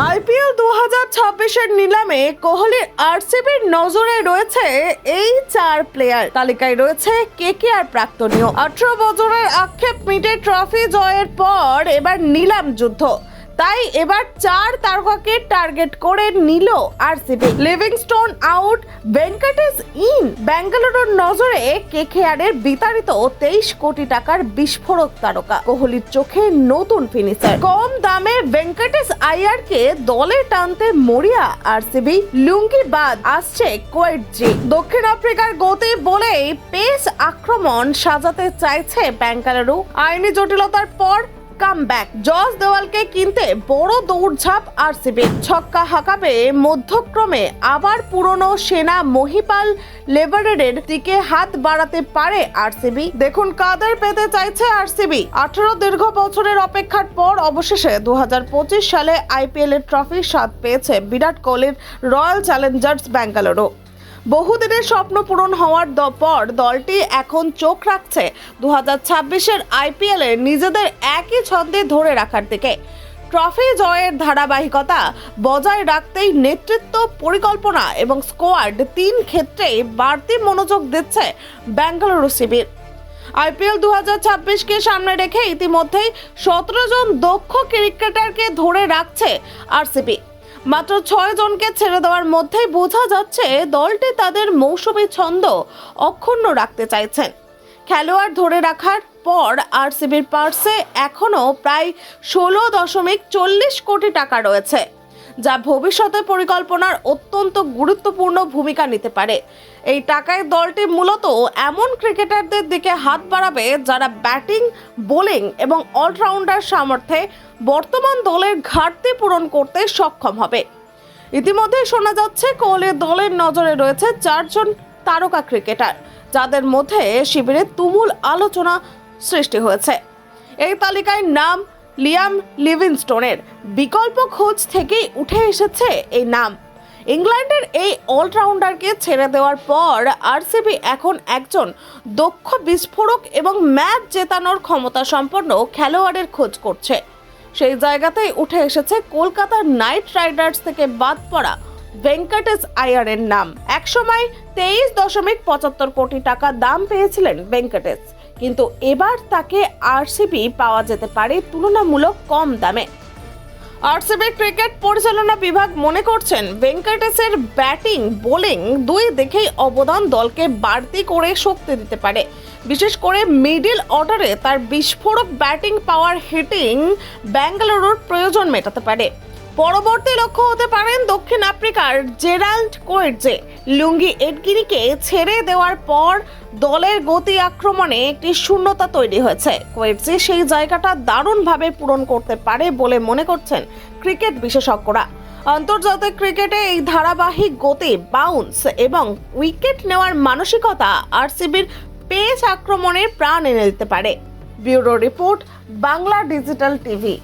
IPL দু হাজার ছাব্বিশের নিলামে কোহলির আরসিবির নজরে রয়েছে এই চার প্লেয়ার তালিকায় রয়েছে কে কে আর প্রাক্তনীয় আঠারো বছরের আক্ষেপ মিটে ট্রফি জয়ের পর এবার নিলাম যুদ্ধ। তাই এবার চার তারকাকে টার্গেট করে নিল RCB. Livingstone out, Venkatesh in. বেঙ্গালুরুর নজরে কেকেআরের বিতাড়িত তেইশ কোটি টাকার বিস্ফোরক তারকা। কোহলির চোখে নতুন ফিনিশার কম দামে ভেঙ্কটেশ আইয়ারকে দলে টানতে মরিয়া আরসিবি। লুঙ্গি বাদ আসছে কোয়েট জি। দক্ষিণ আফ্রিকার গতি বলেই পেস আক্রমণ সাজাতে চাইছে বেঙ্গালুরু আইনি জটিলতার পর কাম ব্যাক জস দেওয়ালকে কিনতে বড় দৌড়ঝাঁপ আরসিবি ছক্কা হাঁকাবে মধ্যক্রমে আবার পুরনো সেনা মহিপাল লেবারের দিকে হাত বাড়াতে পারে আরসিবি। দেখুন কাদের পেতে চাইছে আরসিবি। আঠারো দীর্ঘ বছরের অপেক্ষার পর অবশেষে দু হাজার পঁচিশ সালে আইপিএল এর ট্রফির স্বাদ পেয়েছে বিরাট কোহলির রয়্যাল চ্যালেঞ্জার্স বেঙ্গালুরু বহুদিনের স্বপ্ন পূরণ হওয়ার পর দলটি এখন চোখ রাখছে দু হাজার ছাব্বিশের আইপিএলে নিজেদের একই ছন্দে ধরে রাখার দিকে। ট্রফি জয়ের ধারাবাহিকতা বজায় রাখতেই নেতৃত্ব, পরিকল্পনা এবং স্কোয়াড তিন ক্ষেত্রেই বাড়তি মনোযোগ দিচ্ছে বেঙ্গালুরু শিবির। আইপিএল দু ছাব্বিশকে সামনে রেখে ইতিমধ্যেই সতেরো জন দক্ষ ক্রিকেটারকে ধরে রাখছে আরসিবি। মাত্র ছয় জনকে ছেড়ে দেওয়ার মধ্যেই বোঝা যাচ্ছে দলটি তাদের মৌসুমী ছন্দ অক্ষুণ্ণ রাখতে চাইছেন খেলোয়াড় ধরে রাখার পর আরসিবির পার্সে এখনও প্রায় ষোলো দশমিক চল্লিশ কোটি টাকা রয়েছে, যা ভবিষ্যতে পরিকল্পনার অত্যন্ত গুরুত্বপূর্ণ ভূমিকা নিতে পারে। এই টাকায় দলটি মূলত এমন ক্রিকেটারদের দিকে হাত বাড়াবে যারা ব্যাটিং, বোলিং এবং অলরাউন্ডার সামর্থ্যে বর্তমান দলের ঘাটতি পূরণ করতে সক্ষম হবে। ইতিমধ্যে শোনা যাচ্ছে, কোহলির দলের নজরে রয়েছে চারজন তারকা ক্রিকেটার, যাদের মধ্যে শিবিরে তুমুল আলোচনা সৃষ্টি হয়েছে। এই তালিকায় নাম লিয়াম লিভিনস্টোনের বিকল্প খোঁজ থেকেই উঠে এসেছে এই নাম। ইংল্যান্ডের এই অলরাউন্ডারকে ছেড়ে দেওয়ার পর আরসিবি এখন একজন দক্ষ বিস্ফোরক এবং ম্যাচ জেতানোর ক্ষমতা সম্পন্ন খেলোয়াড়ের খোঁজ করছে। সেই জায়গাতেই উঠে এসেছে কলকাতার নাইট রাইডার্স থেকে বাদ পড়া ভেঙ্কটেশ আয়ারের নাম। একসময় তেইশ দশমিক পঁচাত্তর কোটি টাকা দাম পেয়েছিলেন ভেঙ্কটেশ, কিন্তু এবার তাকে আরসিবি পাওয়া যেতে পারে তুলনামূলক কম দামে। আরসিবি ক্রিকেট পরিচালনা বিভাগ মনে করছেন ভেঙ্কটেশের ব্যাটিং, বোলিং দুই দেখেই অবদান দলকে বাড়তি করে শক্তি দিতে পারে। বিশেষ করে মিডিল অর্ডারে তার বিস্ফোরক ব্যাটিং পাওয়ার হিটিং ব্যাঙ্গালুরুর প্রয়োজন মেটাতে পারে। পরবর্তী লক্ষ্য হতে পারেন দক্ষিণ আফ্রিকার জেরাল্ড কোয়েটজে লুঙ্গি এডগিরিকে ছেড়ে দেওয়ার পর দলের গতি আক্রমণে একটি শূন্যতা তৈরি হয়েছে। কোয়েটজে সেই জায়গাটা দারুণভাবে পূরণ করতে পারে বলে মনে করছেন ক্রিকেট বিশেষজ্ঞরা। আন্তর্জাতিক ক্রিকেটে এই ধারাবাহিক গতি বাউন্স এবং উইকেট নেওয়ার মানসিকতা আরসিবির পেস আক্রমণের প্রাণ এনে দিতে পারে। Bureau report, Bangla digital TV.